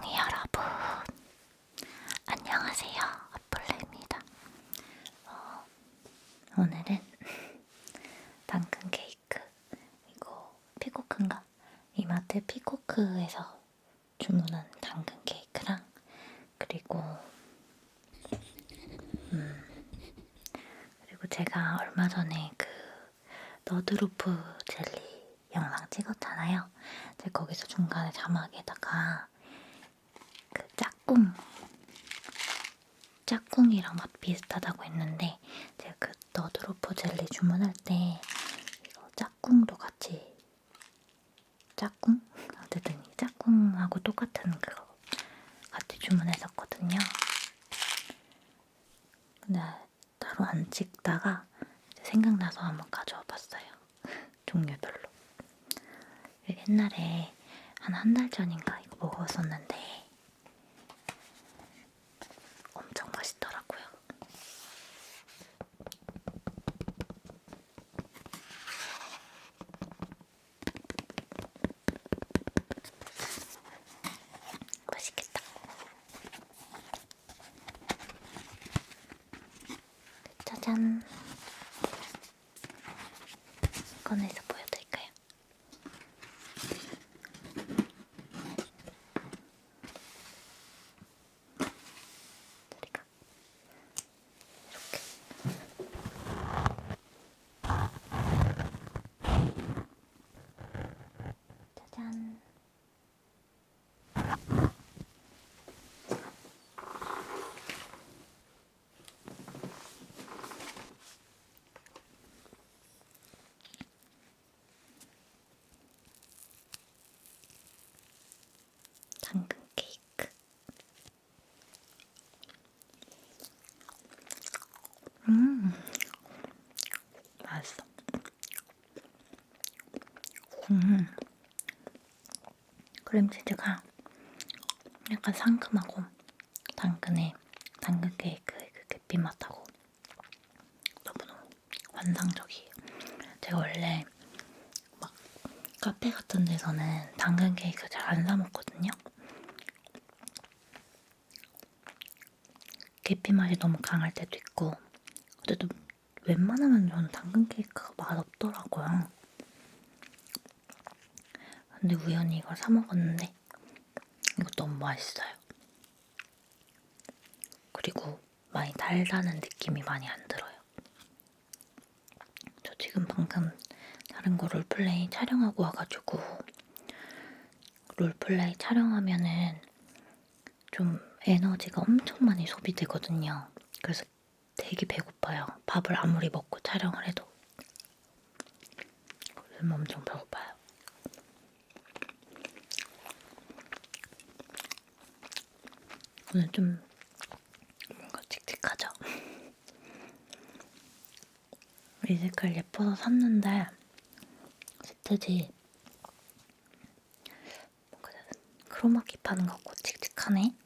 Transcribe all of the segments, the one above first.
멍멍이 여러분 안녕하세요 아플레입니다 어, 오늘은 당근 케이크 이거 피코크인가? 이마트 피코크에서 주문한 당근 케이크랑 그리고 음 그리고 제가 얼마 전에 그 너드로프 젤리 영상 찍었잖아요. 제가 거기서 중간에 자막에다가 그 짝꿍 짝꿍이랑 맛 비슷하다고 했는데 제가 그 너드로프 젤리 주문할 때 이거 짝꿍도 같이 짝꿍? 어쨌든 이 짝꿍하고 똑같은 그거 같이 주문했었거든요. 근데 따로 안 찍다가 생각나서 한번 가져와 봤어요. 종류별로. 옛날에 한 한 달 전인가 이거 먹었었는데 엄청 맛있더라고요. 맛있겠다. 짜잔. 꺼내서 보여드릴까요? 저리가 이렇게 짜잔 당근 케이크 음 맛있어 음 크림치즈가 약간 상큼하고 당근에 당근 케이크의 그 계피 맛하고 너무너무 환상적이에요 제가 원래 막 카페 같은 데서는 당근 케이크 잘 안 사 먹거든요. 계피 맛이 너무 강할 때도 있고, 그래도 웬만하면 저는 당근 케이크가 맛 없더라고요. 근데 우연히 이걸 사 먹었는데 이거 너무 맛있어요. 그리고 많이 달다는 느낌이 많이 안 들어요. 저 지금 방금 다른 거 롤플레이 촬영하고 와가지고 롤플레이 촬영하면은 좀 에너지가 엄청 많이 소비되거든요. 되게 배고파요. 밥을 아무리 먹고 촬영을 해도. 요즘 엄청 배고파요. 오늘 좀 뭔가 칙칙하죠? 이 색깔 예뻐서 샀는데 스테지 크로마키 파는 것 같고 칙칙하네.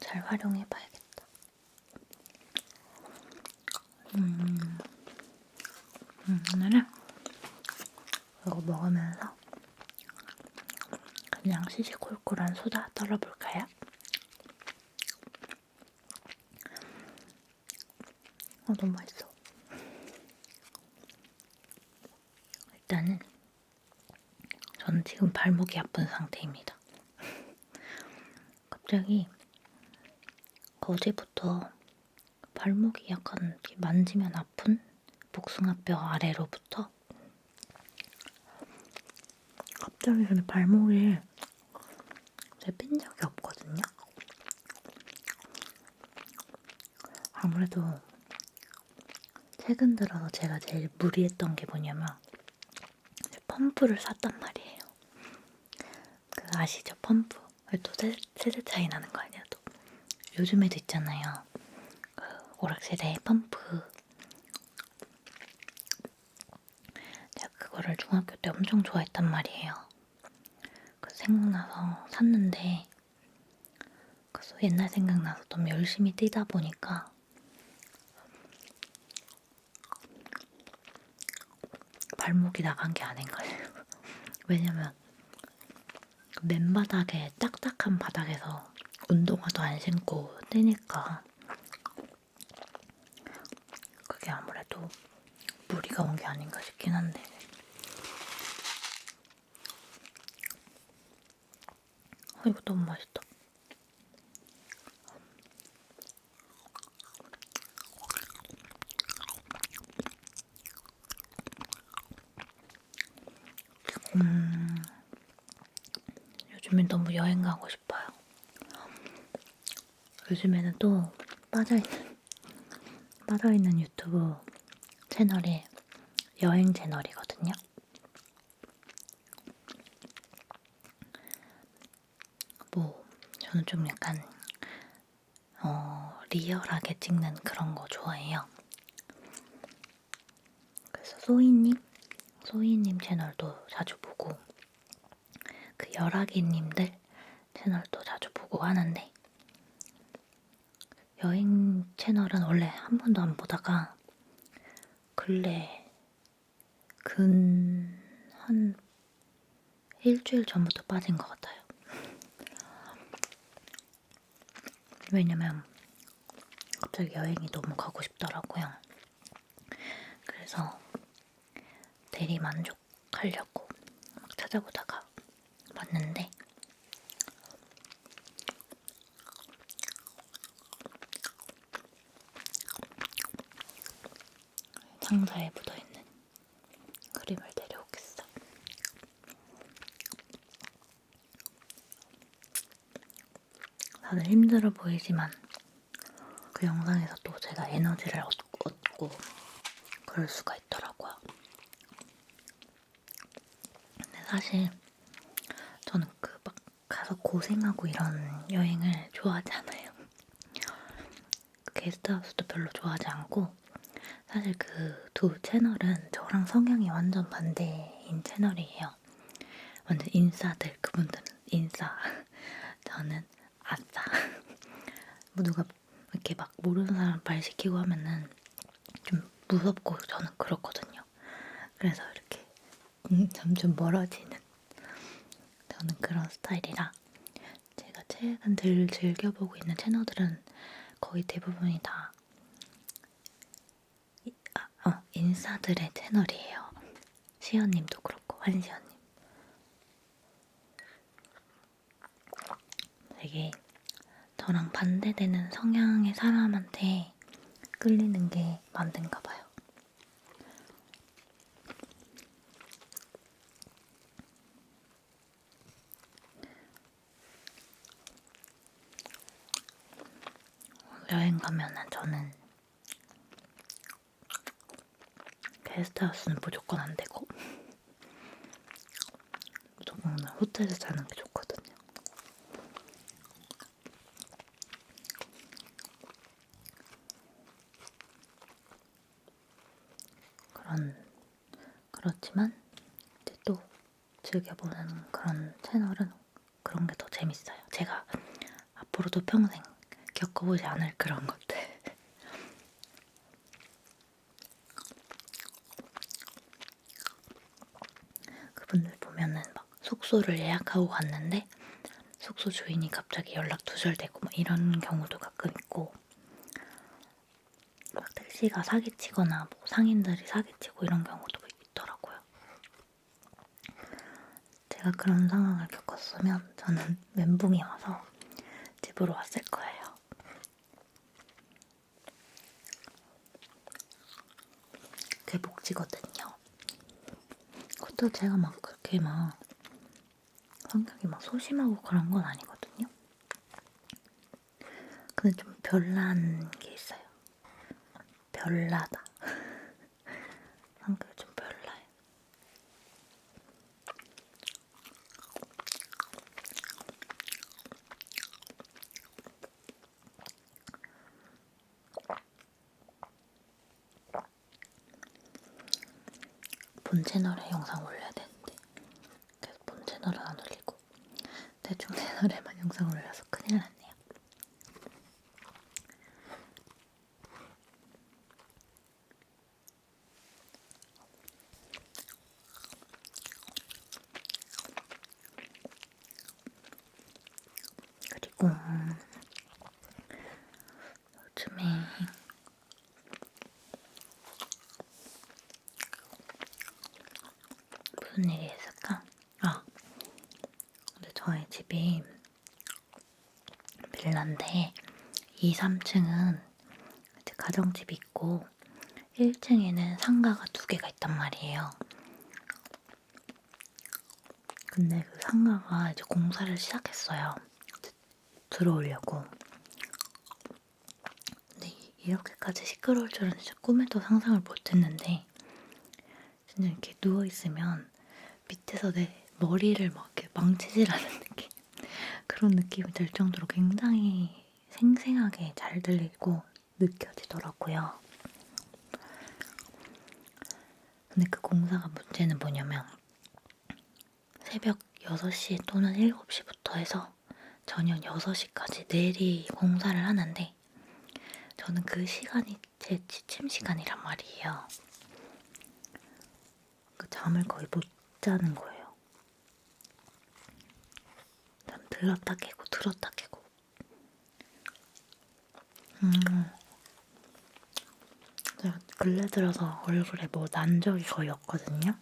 잘 활용해 봐야겠다. 음, 음, 오늘은 이거 먹으면서 그냥 시시콜콜한 수다 떨어볼까요? 어, 너무 맛있어. 일단은 저는 지금 발목이 아픈 상태입니다. 갑자기 어제부터 발목이 약간 만지면 아픈 복숭아뼈 아래로부터 갑자기 근데 발목이 제삔 적이 없거든요. 아무래도 최근 들어서 제가 제일 무리했던 게 뭐냐면 펌프를 샀단 말이에요. 그 아시죠? 펌프. 또 세, 세대 차이 나는 거 아니야 또. 요즘에도 있잖아요. 그 오락실에 펌프. 제가 그거를 중학교 때 엄청 좋아했단 말이에요. 그 생각나서 샀는데 그래서 옛날 생각나서 너무 열심히 뛰다 보니까 발목이 나간 게 아닌가요? 왜냐면 맨바닥에 딱딱한 바닥에서 운동화도 안 신고 뛰니까 그게 아무래도 무리가 온 게 아닌가 싶긴 한데 아 이거 너무 맛있다. 음, 요즘엔 너무 여행 가고 싶어요. 요즘에는 또 빠져있는, 빠져있는 유튜브 채널이 여행 채널이거든요. 뭐, 저는 좀 약간, 어, 리얼하게 찍는 그런 거 좋아해요. 그래서 소희님? 소희님 채널도 자주 보고, 그 열아기님들 채널도 자주 보고 하는데, 여행 채널은 원래 한 번도 안 보다가, 근래 근 한 일주일 전부터 빠진 것 같아요. 왜냐면 갑자기 여행이 너무 가고 싶더라고요. 그래서 대리 만족하려고 막 찾아보다가 봤는데 상자에 묻어있는 그림을 데려오겠어. 다들 힘들어 보이지만 그 영상에서 또 제가 에너지를 얻고, 그럴 수가 있더라고요. 근데 사실 저는 그 막 가서 고생하고 이런 여행을 좋아하지 않아요. 게스트하우스도 별로 좋아하지 않고 사실 그 두 채널은 저랑 성향이 완전 반대인 채널이에요. 완전 인싸들 그분들은 인싸 저는 아싸 뭐 누가 이렇게 막 모르는 사람 말 시키고 하면은 좀 무섭고 저는 그렇거든요. 그래서 이렇게 음, 점점 멀어지는 저는 그런 스타일이라 제가 최근 들 즐겨보고 있는 채널들은 거의 대부분이 다 어, 인싸들의 채널이에요. 시연님도 그렇고 한시연님. 되게 저랑 반대되는 성향의 사람한테 끌리는 게 만든가 봐요. 여행 가면은 저는 게스트하우스는 무조건 안 되고 무조건 호텔에서 자는 게 좋거든요. 그런 그렇지만 이제 또 즐겨보는 그런 채널은 그런 게 더 재밌어요. 제가 앞으로도 평생 겪어보지 않을 그런 것들. 그분들 보면은 막 숙소를 예약하고 갔는데 숙소 주인이 갑자기 연락 두절되고 막 이런 경우도 가끔 있고 막 택시가 사기치거나 뭐 상인들이 사기치고 이런 경우도 있더라고요. 제가 그런 상황을 겪었으면 저는 멘붕이 와서 집으로 왔을 거예요. 제 복지거든요. 그것도 제가 막 그렇게 막 성격이 막 소심하고 그런 건 아니거든요. 근데 좀 별난 게 있어요. 별나다. 성격이 좀 별나요. 본 채널에 영상 올려야 되는데 본 채널은 안 올리고 대충 채널에만 영상 올려서 큰일 났네요. 있고 음, 요즘에 무슨 일이 있을까? 아, 근데 저희 집이 빌라인데 2, 3층은 이제 가정집이 있고 1층에는 상가가 두 개가 있단 말이에요. 근데 그 상가가 이제 공사를 시작했어요. 들어오려고. 근데 이- 이렇게까지 시끄러울 줄은 진짜 꿈에도 상상을 못했는데 진짜 이렇게 누워 있으면 밑에서 내 머리를 막 이렇게 망치질하는 느낌 그런 느낌이 들 정도로 굉장히 생생하게 잘 들리고 느껴지더라고요. 근데 그 공사가 문제는 뭐냐면 새벽 6시 또는 7시부터 해서 저녁 6시까지 내리 공사를 하는데 저는 그 시간이 제 취침 시간이란 말이에요. 그 잠을 거의 못 자는 거예요. 잠 들었다 깨고 들었다 깨고. 음. 제가 근래 들어서 얼굴에 뭐 난 적이 거의 없거든요.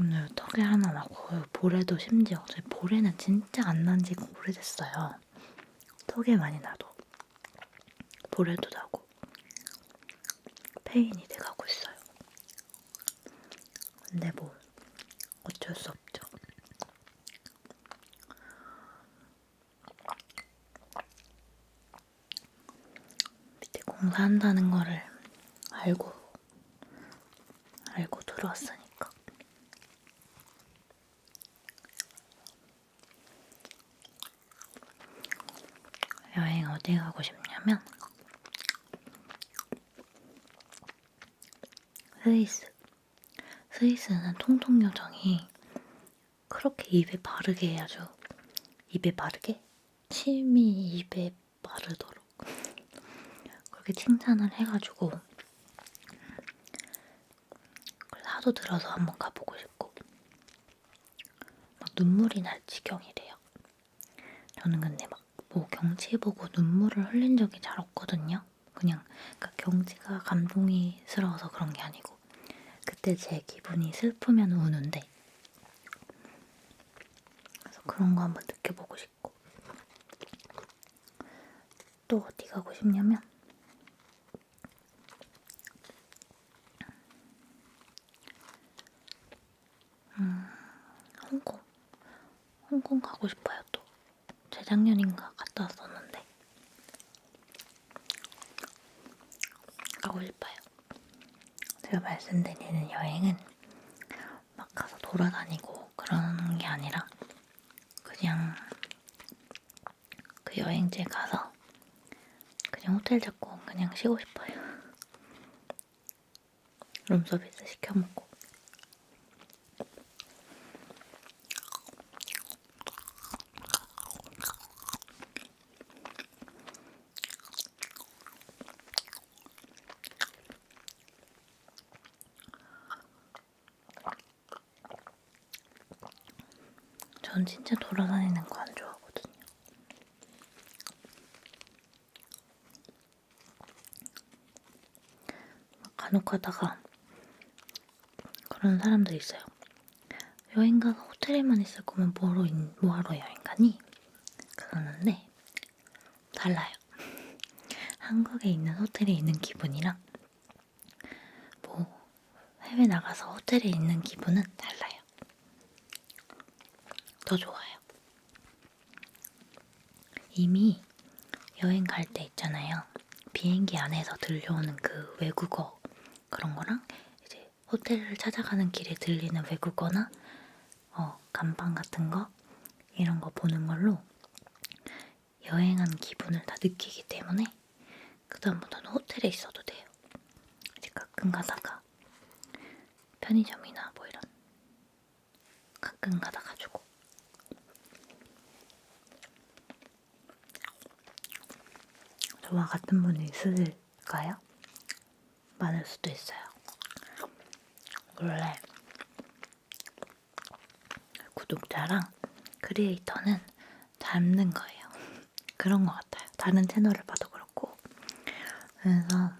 오늘 턱에 하나 나고 볼에도 심지어 제 볼에는 진짜 안 난 지가 오래됐어요. 턱에 많이 나도 볼에도 나고 페인이 돼가고 있어요. 근데 뭐 어쩔 수 없죠. 밑에 공사한다는 거를 알고 알고 들어왔으니까. 여행 어디 가고 싶냐면 스위스. 스위스는 통통 요정이 그렇게 입에 바르게 아주 입에 바르게 침이 입에 바르도록 그렇게 칭찬을 해가지고 하도 들어서 한번 가보고 싶고 막 눈물이 날 지경이래요. 저는 근데 막 뭐 경치 보고 눈물을 흘린 적이 잘 없거든요. 그냥 그러니까 경치가 감동이스러워서 그런 게 아니고 그때 제 기분이 슬프면 우는데 그래서 그런 거 한번 느껴보고 싶고 또 어디 가고 싶냐면 음, 홍콩 홍콩 가고 싶어요 또 재작년인가 갔다 왔었는데 가고 싶어요. 제가 말씀드리는 여행은 막 가서 돌아다니고 그러는 게 아니라 그냥 그 여행지에 가서 그냥 호텔 잡고 그냥 쉬고 싶어요. 룸서비스 시켜 먹고. 전 진짜 돌아다니는 거 안 좋아하거든요. 가다가 그런 사람들 있어요. 여행 가서 호텔에만 있을 거면 뭐로, 인- 뭐하러 여행 가니? 그러는데 달라요. 한국에 있는 호텔에 있는 기분이랑 뭐 해외 나가서 호텔에 있는 기분은 달라요. 더 좋아요. 이미 여행 갈 때 있잖아요. 비행기 안에서 들려오는 그 외국어 그런 거랑 이제 호텔을 찾아가는 길에 들리는 외국어나 어, 간판 같은 거 이런 거 보는 걸로 여행한 기분을 다 느끼기 때문에 그다음부터는 호텔에 있어도 돼요. 이제 가끔 가다가 편의점이나 뭐 이런 가끔 가다 가지고 저와 같은 분이 있을까요? 많을 수도 있어요. 원래 구독자랑 크리에이터는 닮는 거예요. 그런 것 같아요. 다른 채널을 봐도 그렇고. 그래서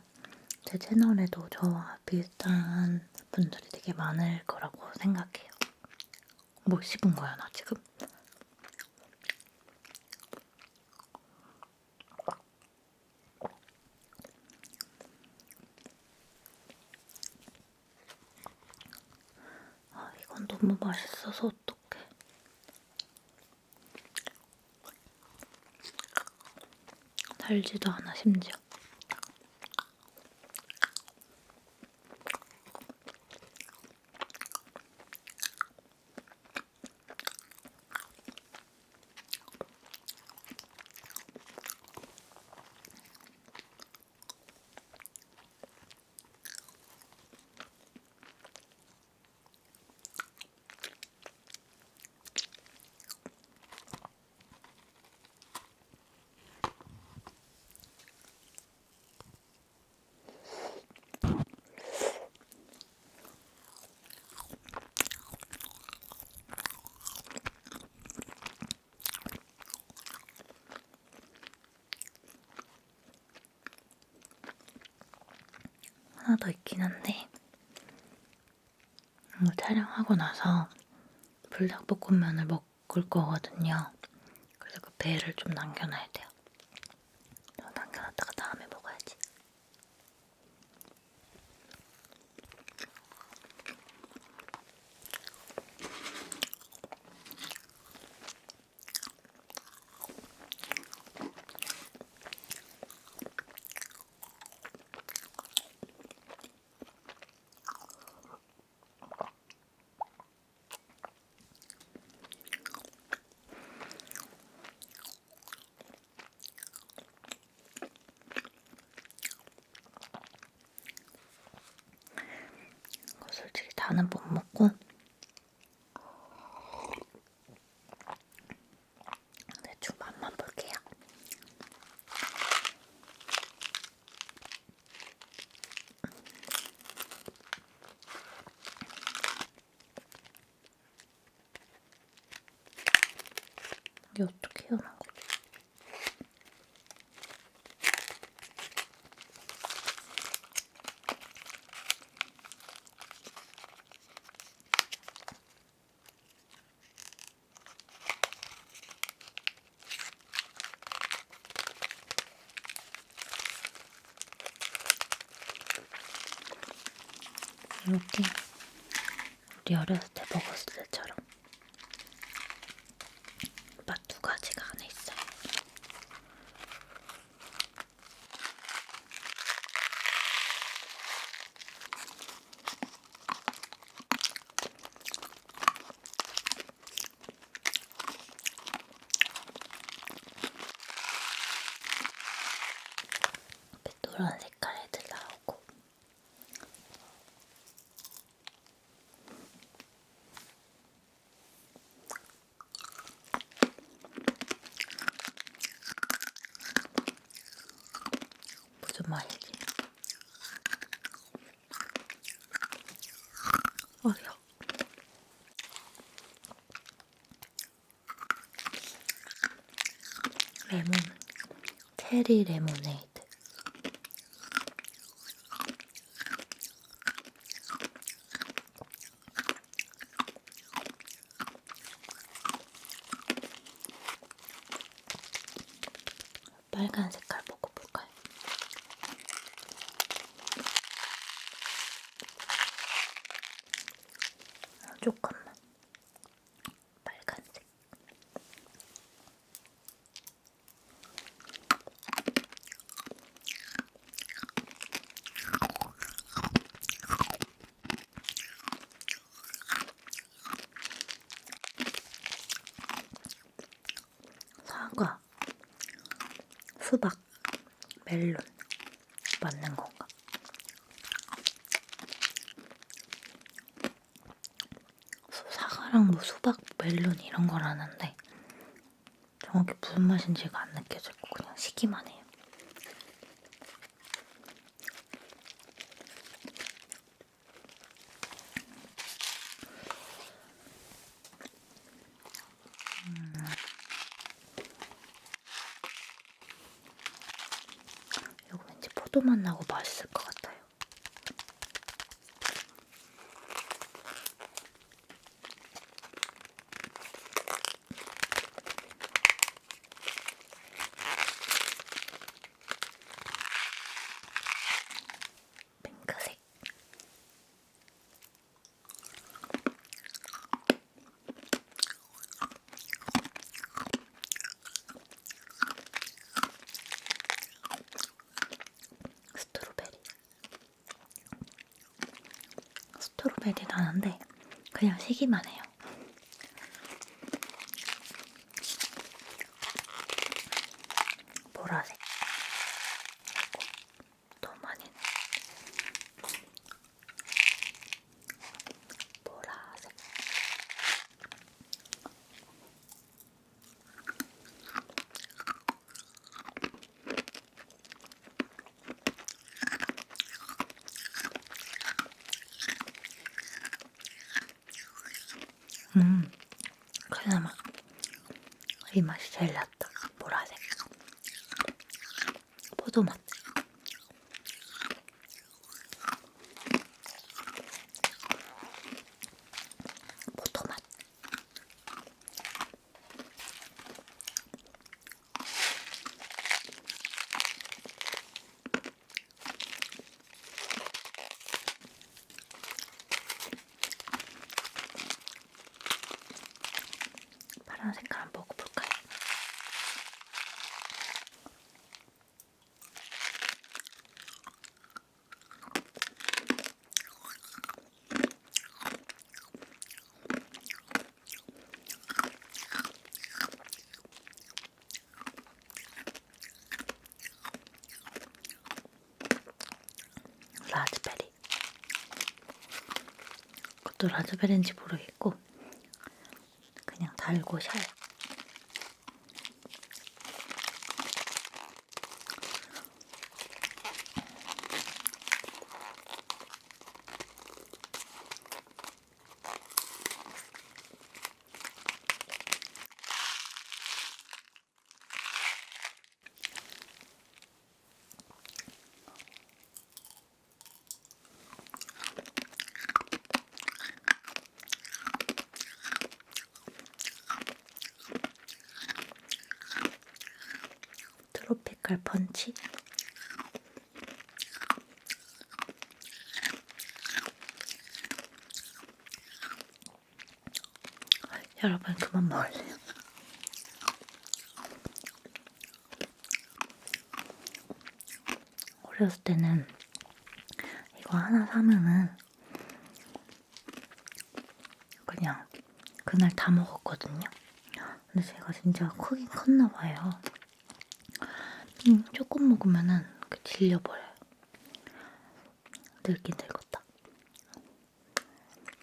제 채널에도 저와 비슷한 분들이 되게 많을 거라고 생각해요. 뭐 씹은 거야, 나 지금? 아, 이건 너무 맛있어서 어떡해. 달지도 않아, 심지어. 하나 더 있긴 한데 이거 촬영하고 나서 불닭볶음면을 먹을 거거든요. 그래서 그 배를 좀 남겨놔야 돼요. 이거 남겨놨다가 다음에 먹어야지. 이거 솔직히 다는 못 먹고 대충 맛만 볼게요. 이게 어떻게 해야 거지? 이렇게 우리 어렸을 때 먹었을 때처럼 맛 두 가지가 안에 있어요. 앞에 노란 색깔 애들 나오고 무슨 말이지? 어려. 레몬, 체리 레모네이드. 빨간 색깔 먹어볼까요? 어, 조금만 빨간색 사과 수박 멜론 맞는 건가? 수- 사과랑 뭐 수박, 멜론 이런 거라는데 정확히 무슨 맛인지가 안 느껴지고 그냥 시기만 해요. 음. 포도 맛 나고 맛있을 것 같아요. 핑크색. 스트로베리. 스트로베리 나는데 시기만 해요. 보라색. 너무 많이 네 보라색. 음, 그나마 이 맛이 제일 낫다. 보라색. 포도맛. 포도맛. 파란 색깔 한번 먹어볼까요? 라즈베리. 그것도 라즈베리인지 모르겠고 그냥 달고 샤요. 트로피칼 펀치. 여러분 그만 먹을래요. 어렸을 때는 이거 하나 사면은 그냥 그날 다 먹었거든요. 근데 제가 진짜 크긴 컸나 봐요. 음, 조금 먹으면은 그 질려버려요. 늙긴 늙었다.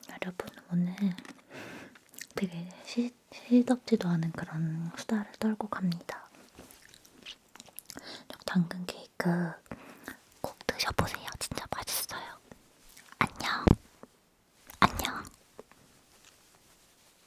여러분 오늘 시, 시덥지도 않은 그런 수다를 떨고 갑니다. 당근 케이크.